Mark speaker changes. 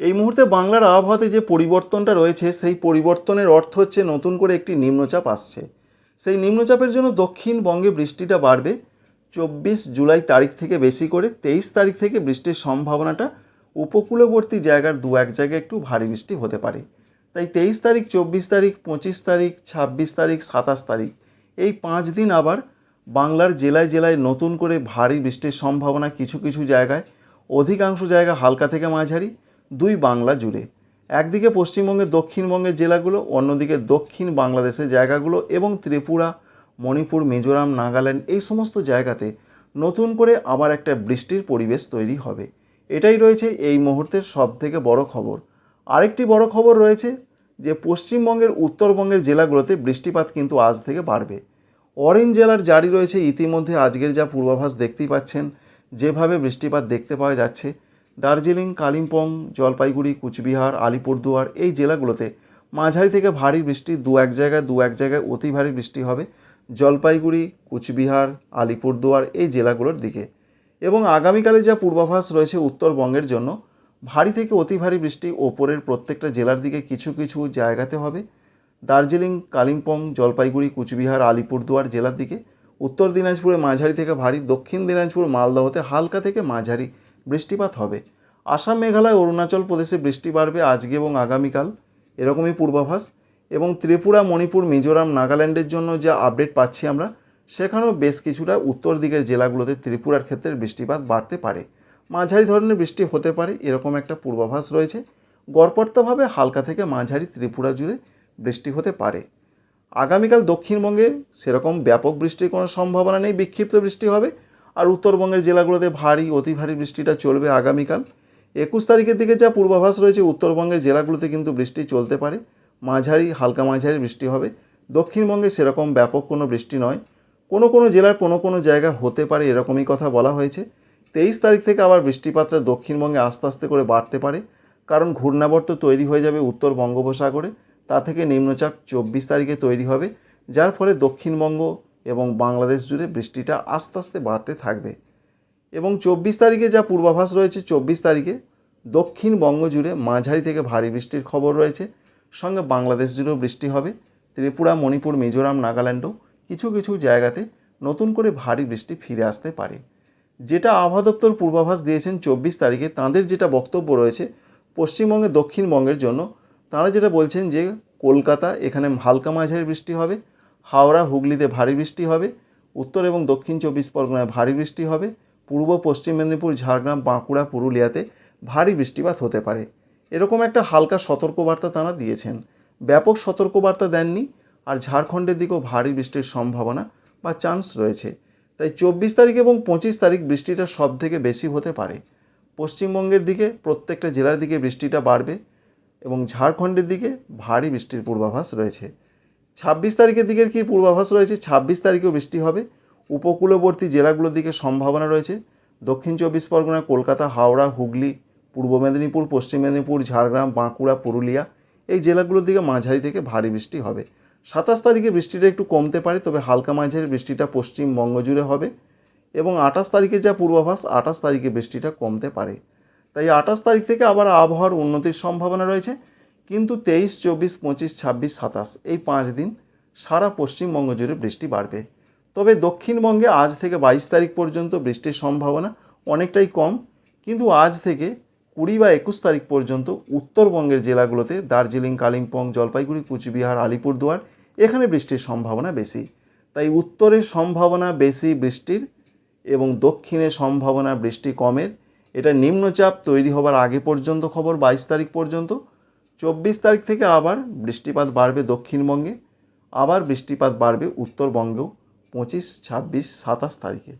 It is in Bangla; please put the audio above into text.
Speaker 1: এই মুহূর্তে বাংলার আবহাওয়াতে যে পরিবর্তনটা রয়েছে, সেই পরিবর্তনের অর্থ হচ্ছে নতুন করে একটি নিম্নচাপ আসছে। সেই নিম্নচাপের জন্য দক্ষিণবঙ্গে বৃষ্টিটা বাড়বে। চব্বিশ জুলাই তারিখ থেকে বেশি করে তেইশ তারিখ থেকে বৃষ্টির সম্ভাবনাটা উপকূলবর্তী জায়গার দু এক জায়গায় একটু ভারী বৃষ্টি হতে পারে। তাই তেইশ তারিখ, চব্বিশ তারিখ, পঁচিশ তারিখ, ছাব্বিশ তারিখ, সাতাশ তারিখ, এই পাঁচ দিন আবার বাংলার জেলায় জেলায় নতুন করে ভারী বৃষ্টির সম্ভাবনা কিছু কিছু জায়গায়, অধিকাংশ জায়গা হালকা থেকে মাঝারি। দুই বাংলা জুড়ে। একদিকে পশ্চিমবঙ্গের দক্ষিণবঙ্গের জেলাগুলো, অন্যদিকে দক্ষিণ বাংলাদেশের জায়গাগুলো এবং ত্রিপুরা, মণিপুর, মিজোরাম, নাগাল্যান্ড এই সমস্ত জায়গাতে নতুন করে আবার একটা বৃষ্টির পরিবেশ তৈরি হবে। এটাই রয়েছে এই মুহূর্তের সব থেকে বড় খবর। আরেকটি বড় খবর রয়েছে যে, পশ্চিমবঙ্গের উত্তরবঙ্গের জেলাগুলোতে বৃষ্টিপাত কিন্তু আজ থেকে বাড়বে। অরেঞ্জ জেলার জারি রয়েছে ইতিমধ্যে, আজকের যা পূর্বাভাস দেখতেই পাচ্ছেন। যেভাবে বৃষ্টিপাত দেখতে পাওয়া যাচ্ছে দার্জিলিং, কালিম্পং, জলপাইগুড়ি, কুচবিহার, আলিপুরদুয়ার এই জেলাগুলোতে মাঝারি থেকে ভারী বৃষ্টি দু এক জায়গায়, দু এক জায়গায় অতি ভারী বৃষ্টি হবে জলপাইগুড়ি, কুচবিহার, আলিপুরদুয়ার এই জেলাগুলোর দিকে। এবং আগামীকালে যা পূর্বাভাস রয়েছে উত্তরবঙ্গের জন্য, ভারী থেকে অতি ভারী বৃষ্টি ওপরের প্রত্যেকটা জেলার দিকে কিছু কিছু জায়গাতে হবে। দার্জিলিং, কালিম্পং, জলপাইগুড়ি, কুচবিহার, আলিপুরদুয়ার জেলার দিকে উত্তর দিনাজপুরে মাঝারি থেকে ভারী, দক্ষিণ দিনাজপুর, মালদহতে হালকা থেকে মাঝারি বৃষ্টিপাত হবে। আসাম মেঘালয় অরুণাচল প্রদেশে বৃষ্টি বাড়বে আজকে এবং আগামীকাল, এরকমই পূর্বাভাস। এবং ত্রিপুরা, মণিপুর, মিজোরাম, নাগাল্যান্ডের জন্য যে আপডেট পাচ্ছি আমরা, সেখানেও বেশ কিছুটা উত্তর দিকের জেলাগুলোতে ত্রিপুরার ক্ষেত্রে বৃষ্টিপাত বাড়তে পারে। মাঝারি ধরনের বৃষ্টি হতে পারে, এরকম একটা পূর্বাভাস রয়েছে। গড়পড়তাভাবে হালকা থেকে মাঝারি ত্রিপুরা জুড়ে বৃষ্টি হতে পারে। আগামীকাল দক্ষিণবঙ্গে সেরকম ব্যাপক বৃষ্টির কোনো সম্ভাবনা নেই, বিক্ষিপ্ত বৃষ্টি হবে। আর উত্তরবঙ্গের জেলাগুলোতে ভারী, অতি ভারী বৃষ্টিটা চলবে আগামীকাল। একুশ তারিখের দিকে যা পূর্বাভাস রয়েছে, উত্তরবঙ্গের জেলাগুলোতে কিন্তু বৃষ্টি চলতে পারে। মাঝারি, হালকা মাঝারি বৃষ্টি হবে। দক্ষিণবঙ্গে সেরকম ব্যাপক কোনো বৃষ্টি নয়। কোনো কোনো জেলার কোনো কোনো জায়গা হতে পারে, এরকমই কথা বলা হয়েছে। তেইশ তারিখ থেকে আবার বৃষ্টিপাতটা দক্ষিণবঙ্গে আস্তে আস্তে করে বাড়তে পারে। কারণ ঘূর্ণাবর্ত তৈরি হয়ে যাবে উত্তর বঙ্গোপসাগরে। তা থেকে নিম্নচাপ চব্বিশ তারিখে তৈরি হবে, যার ফলে দক্ষিণবঙ্গ এবং বাংলাদেশ জুড়ে বৃষ্টিটা আস্তে আস্তে বাড়তে থাকবে। এবং চব্বিশ তারিখে যা পূর্বাভাস রয়েছে, চব্বিশ তারিখে দক্ষিণবঙ্গ জুড়ে মাঝারি থেকে ভারী বৃষ্টির খবর রয়েছে। সঙ্গে বাংলাদেশ জুড়েও বৃষ্টি হবে। ত্রিপুরা, মণিপুর, মিজোরাম, নাগাল্যান্ডও কিছু কিছু জায়গাতে নতুন করে ভারী বৃষ্টি ফিরে আসতে পারে। যেটা আবহাওয়া দপ্তর পূর্বাভাস দিয়েছেন, চব্বিশ তারিখে তাঁদের যেটা বক্তব্য রয়েছে পশ্চিমবঙ্গে দক্ষিণবঙ্গের জন্য, তারা যেটা বলছেন যে কলকাতা এখানে হালকা মাঝারি বৃষ্টি হবে, হাওড়া, হুগলিতে ভারী বৃষ্টি হবে, উত্তর এবং দক্ষিণ চব্বিশ পরগনায় ভারী বৃষ্টি হবে পূর্ব পশ্চিম মেদিনীপুর, ঝাড়গ্রাম, বাঁকুড়া, পুরুলিয়াতে ভারী বৃষ্টিপাত হতে পারে। এরকম একটা হালকা সতর্কবার্তা তাঁরা দিয়েছেন। ব্যাপক সতর্কবার্তা দেননি আর ঝাড়খণ্ডের দিকেও ভারী বৃষ্টির সম্ভাবনা বা চান্স রয়েছে। তাই চব্বিশ তারিখ এবং পঁচিশ তারিখ বৃষ্টিটা সব থেকে বেশি হতে পারে। পশ্চিমবঙ্গের দিকে, প্রত্যেকটা জেলার দিকে বৃষ্টিটা বাড়বে এবং ঝাড়খণ্ডের দিকে ভারী বৃষ্টির পূর্বাভাস রয়েছে। ছাব্বিশ তারিখের দিকের কি পূর্বাভাস রয়েছে? ছাব্বিশ তারিখেও বৃষ্টি হবে। উপকূলবর্তী জেলাগুলোর দিকে সম্ভাবনা রয়েছে। দক্ষিণ চব্বিশ পরগনা, কলকাতা, হাওড়া, হুগলি, পূর্ব মেদিনীপুর, পশ্চিম মেদিনীপুর, ঝাড়গ্রাম, বাঁকুড়া, পুরুলিয়া এই জেলাগুলোর দিকে মাঝারি থেকে ভারী বৃষ্টি হবে। সাতাশ তারিখে বৃষ্টিটা একটু কমতে পারে, তবে হালকা মাঝারি বৃষ্টিটা পশ্চিমবঙ্গ জুড়ে হবে এবং আঠাশ তারিখে যা পূর্বাভাস, আঠাশ তারিখে বৃষ্টিটা কমতে পারে। তাই আঠাশ তারিখ থেকে আবার আবহাওয়ার উন্নতির সম্ভাবনা রয়েছে, কিন্তু তেইশ, চব্বিশ, পঁচিশ, ছাব্বিশ, সাতাশ এই পাঁচ দিন সারা পশ্চিমবঙ্গ জুড়ে বৃষ্টি বাড়বে। তবে দক্ষিণবঙ্গে আজ থেকে বাইশ তারিখ পর্যন্ত বৃষ্টির সম্ভাবনা অনেকটাই কম। কিন্তু আজ থেকে কুড়ি বা একুশ তারিখ পর্যন্ত উত্তরবঙ্গের জেলাগুলোতে দার্জিলিং, কালিম্পং, জলপাইগুড়ি, কুচবিহার, আলিপুরদুয়ার এখানে বৃষ্টির সম্ভাবনা বেশি। তাই উত্তরের সম্ভাবনা বেশি বৃষ্টির এবং দক্ষিণে সম্ভাবনা বৃষ্টি কমের। এটা নিম্নচাপ তৈরি হবার আগে পর্যন্ত খবর বাইশ তারিখ পর্যন্ত। চব্বিশ তারিখ থেকে আবার বৃষ্টিপাত বাড়বে দক্ষিণবঙ্গে, আবার বৃষ্টিপাত বাড়বে উত্তরবঙ্গেও। পঁচিশ ছাব্বিশ সাতাশ তারিখে।